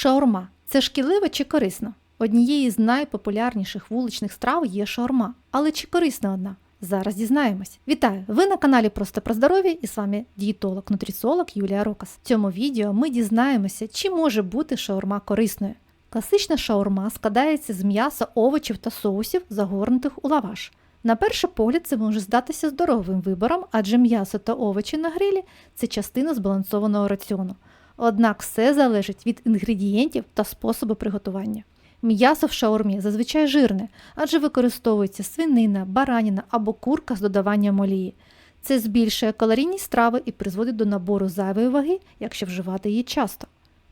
Шаурма це шкідливо чи корисно? Однією з найпопулярніших вуличних страв є шаурма. Але чи корисна одна? Зараз дізнаємось. Вітаю! Ви на каналі Просто про здоров'я і з вами дієтолог, нутриціолог Юлія Рокас. В цьому відео ми дізнаємося, чи може бути шаурма корисною. Класична шаурма складається з м'яса, овочів та соусів, загорнутих у лаваш. На перший погляд це може здатися здоровим вибором, адже м'ясо та овочі на грилі це частина збалансованого раціону. Однак все залежить від інгредієнтів та способу приготування. М'ясо в шаурмі зазвичай жирне, адже використовується свинина, бараніна або курка з додаванням олії. Це збільшує калорійність страви і призводить до набору зайвої ваги, якщо вживати її часто.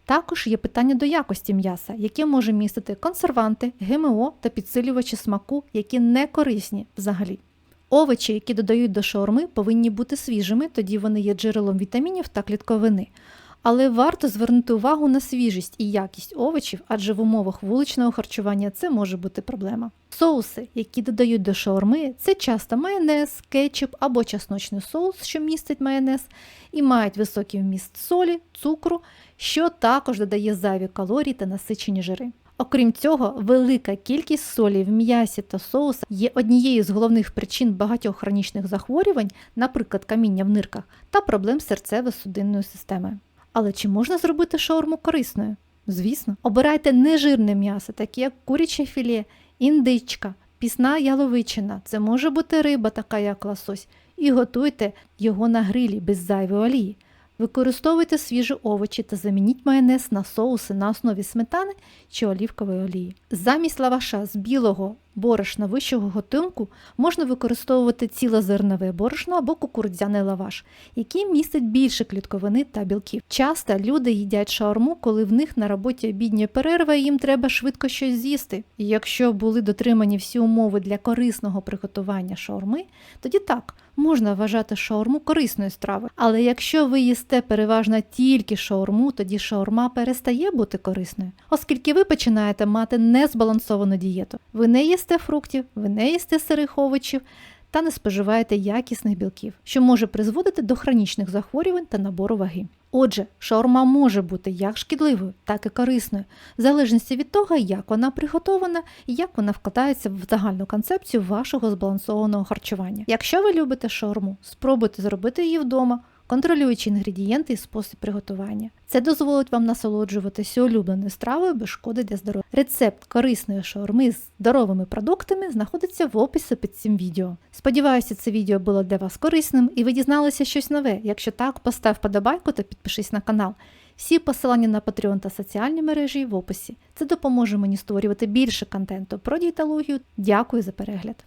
Також є питання до якості м'яса, яке може містити консерванти, ГМО та підсилювачі смаку, які не корисні взагалі. Овочі, які додають до шаурми, повинні бути свіжими, тоді вони є джерелом вітамінів та клітковини. Але варто звернути увагу на свіжість і якість овочів, адже в умовах вуличного харчування це може бути проблема. Соуси, які додають до шаурми, це часто майонез, кетчуп або чесночний соус, що містить майонез, і мають високий вміст солі, цукру, що також додає зайві калорії та насичені жири. Окрім цього, велика кількість солі в м'ясі та соусах є однією з головних причин багатьох хронічних захворювань, наприклад, каміння в нирках, та проблем серцево-судинною системою. Але чи можна зробити шаурму корисною? Звісно, обирайте нежирне м'ясо, таке як куряче філе, індичка, пісна яловичина, це може бути риба, така як лосось, і готуйте його на грилі без зайвої олії. Використовуйте свіжі овочі та замініть майонез на соуси на основі сметани чи олівкової олії. Замість лаваша з білого борошна вищого готунку можна використовувати цілозернове борошно або кукурудзяний лаваш, який містить більше клітковини та білків. Часто люди їдять шаурму, коли в них на роботі обідня перерва і їм треба швидко щось з'їсти. І якщо були дотримані всі умови для корисного приготування шаурми, тоді так. Можна вважати шаурму корисною стравою, але якщо ви їсте переважно тільки шаурму, тоді шаурма перестає бути корисною, оскільки ви починаєте мати незбалансовану дієту. Ви не їсте фруктів, ви не їсте сирих овочів та не споживаєте якісних білків, що може призводити до хронічних захворювань та набору ваги. Отже, шаурма може бути як шкідливою, так і корисною, в залежності від того, як вона приготована і як вона вкладається в загальну концепцію вашого збалансованого харчування. Якщо ви любите шаурму, спробуйте зробити її вдома, контролюючи інгредієнти і спосіб приготування. Це дозволить вам насолоджуватися улюбленою стравою без шкоди для здоров'я. Рецепт корисної шаурми з здоровими продуктами знаходиться в описі під цим відео. Сподіваюся, це відео було для вас корисним і ви дізналися щось нове. Якщо так, постав вподобайку та підпишись на канал. Всі посилання на Patreon та соціальні мережі в описі. Це допоможе мені створювати більше контенту про дієтологію. Дякую за перегляд.